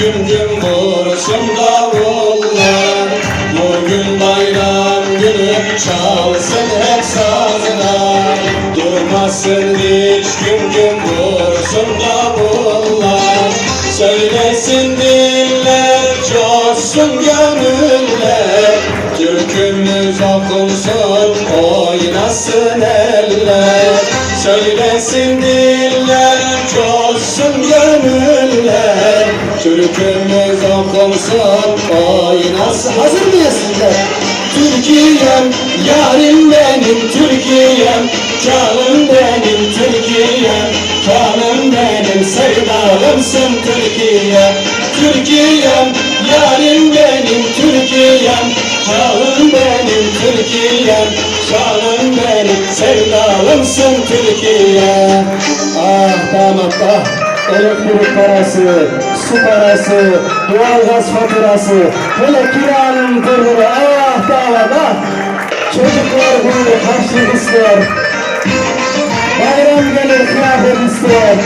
Gün gün vursun davullar Bugün bayram günü çalsın hep sazlar. Durmasın hiç gün gün vursun davullar Söylesin diller coşsun gönüller. Türkümüz okunsun oynasın eller. Söylesin Türkiye'm yarim benim Türkiye'm Canım benim Türkiye'm Kanım benim sevdalımsın Türkiye. Türkiye'm yarim benim Türkiye'm Canım benim Türkiye'm Canım benim sevdalımsın Türkiye. Ah damat ah elektrik parası, su parası, doğalgaz faturası, hele kiranın dururu, ah! Çocuklar bunu harçlık ister, bayram gelir kıyafet ister.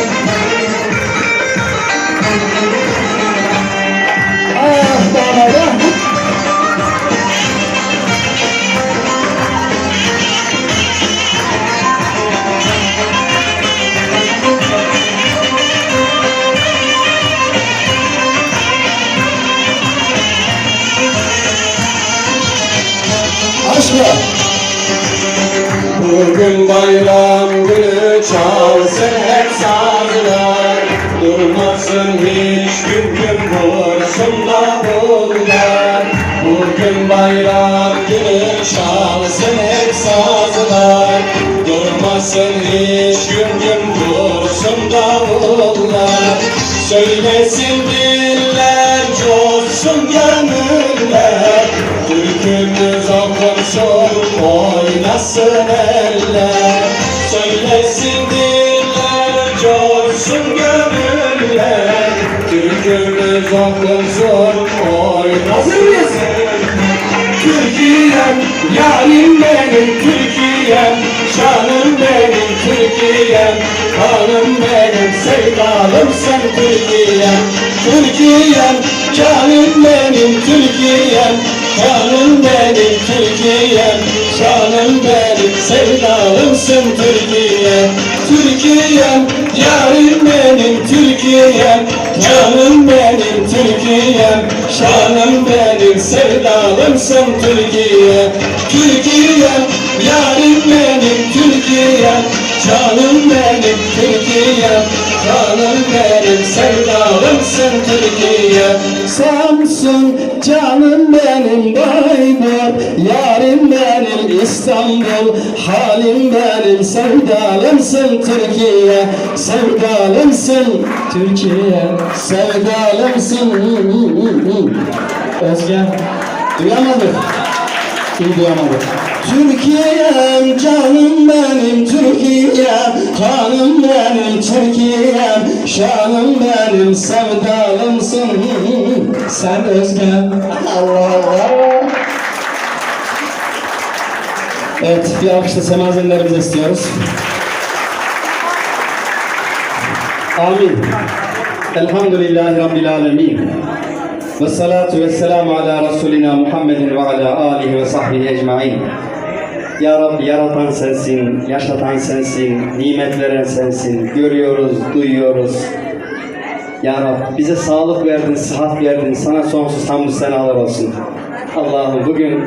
Bugün bayram günü çalsın hep sazlar. Durmasın hiç gün gün vursun davullar Bugün bayram günü çalsın hep sazlar. Durmasın hiç gün gün vursun davullar Söylesin diller coşsun gönüller. Türkümüz okunsun oynasın eller. Söylesin diller coşsun gönüller. Türkümüz okunsun oynasın Türkiye'm yarim benim Türkiye'm. Şanım benim Türkiye'm. Kanım benim sevdalımsın Türkiye'm. Türkiye'm canım benim Türkiye'm. Benim Türkiye'm Şanım benim sevdalımsın Türkiye. Türkiye'm yarim benim Türkiye'm Canım benim Türkiye'm Şanım benim sevdalımsın Türkiye. Türkiye'm yarim benim Türkiye'm Canım benim Türkiye'm Canım benim sevdalımsın Türkiye Samsun canım benim Baybur Yarim benim İstanbul Halim benim sevdalımsın Türkiye Sevdalımsın Türkiye Sevdalımsın Özge Duyamadık. İyi duyamadık. Türkiye'm canım benim Türkiye'm Kanım benim Türkiye'm Şanım benim sevdalımsın. Sen Özgen Allah Allah. Evet bir alkışla semazenlerimizi istiyoruz. Amin. Elhamdülillahi Rabbil Alemin. Ve salatu ve selamu ala Resulina Muhammedin ve ala alihi ve sahbihi ecmain. Ya Rabbi yaratan sensin, yaşatan sensin, nimet veren sensin. Görüyoruz, duyuyoruz. Ya Rabbi bize sağlık verdin, sıhhat verdin. Sana sonsuz hamdü senalar olsun. Allah'ım bugün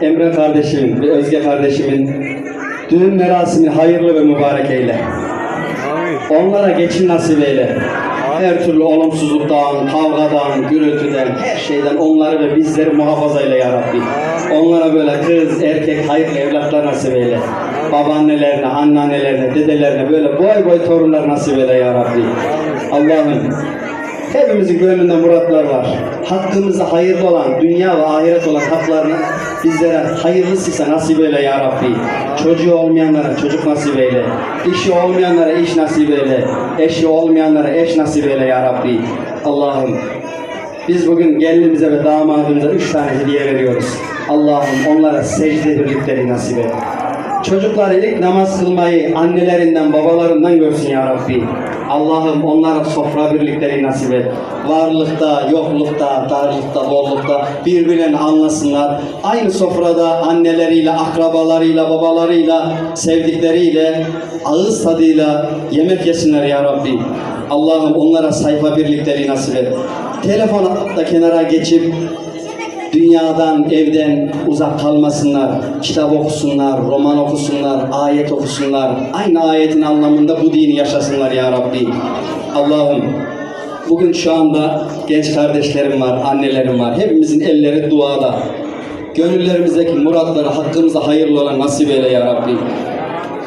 Emre kardeşimin ve Özge kardeşimin düğün merasimini hayırlı ve mübarek eyle. Onlara geçin nasip eyle. Her türlü olumsuzluktan, kavgadan, gürültüden, her şeyden onları ve bizleri muhafaza eyle ya. Onlara böyle kız, erkek, hayırlı evlatlar nasip eyle. Babaannelerine, anneannelerine, dedelerine böyle boy boy torunlar nasip eyle ya Rabbi. Allah'ım hepimizin gönlünde muratlar var. Hakkımızda hayırlı olan, dünya ve ahiret olan haklarını bizlere hayırlısıysa nasip eyle ya Rabbi. Çocuğu olmayanlara çocuk nasip eyle. İşi olmayanlara iş nasip eyle. Eşi olmayanlara eş nasip eyle ya Rabbi. Allah'ım biz bugün gelinimize ve damadımıza üç tane hediye veriyoruz. Allah'ım onlara secde birlikleri nasip et. Çocuklar ilk namaz kılmayı annelerinden, babalarından görsün ya Rabbi. Allah'ım onlara sofra birlikleri nasip et. Varlıkta, yoklukta, darlıkta, bollukta birbirlerini anlasınlar. Aynı sofrada anneleriyle, akrabalarıyla, babalarıyla, sevdikleriyle, ağız tadıyla yemek yesinler ya Rabbi. Allah'ım onlara sayfa birlikleri nasip et. Telefonu da kenara geçip dünyadan, evden uzak kalmasınlar. Kitap okusunlar, roman okusunlar, ayet okusunlar. Aynı ayetin anlamında bu dini yaşasınlar ya Rabbi. Allah'ım bugün şu anda genç kardeşlerim var, annelerim var. Hepimizin elleri duada. Gönüllerimizdeki muratları hakkımıza hayırlı olan nasip eyle ya Rabbi.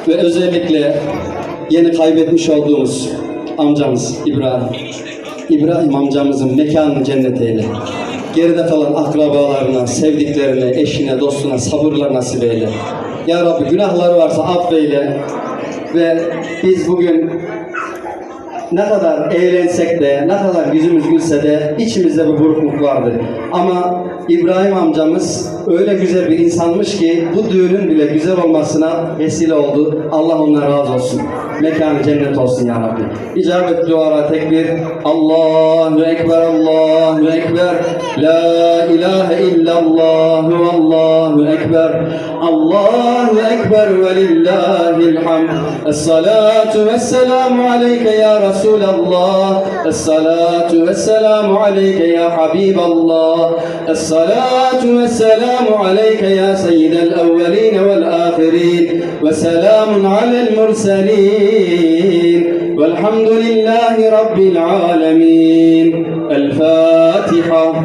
Ve özellikle yeni kaybetmiş olduğumuz amcamız İbrahim. İbrahim amcamızın mekanını cennet eyle. Geride kalan akrabalarına, sevdiklerine, eşine, dostuna sabırla nasip eyle. Ya Rabbi günahları varsa affeyle. Ve biz bugün ne kadar eğlensek de, ne kadar yüzümüz gülse de içimizde bir burukluk vardı. Ama İbrahim amcamız öyle güzel bir insanmış ki bu düğünün bile güzel olmasına vesile oldu. Allah ondan razı olsun. Mekanı cennet olsun ya Rabbi. İcabet duara tekbir. Allahu Ekber, Allahu Ekber. La ilahe illallah Allahu Ekber. الله أكبر ولله الحمد. الصلاة والسلام عليك يا رسول الله. الصلاة والسلام عليك يا حبيب الله. الصلاة والسلام عليك يا سيد الأولين والآخرين. وسلام على المرسلين. والحمد لله رب العالمين. الفاتحة.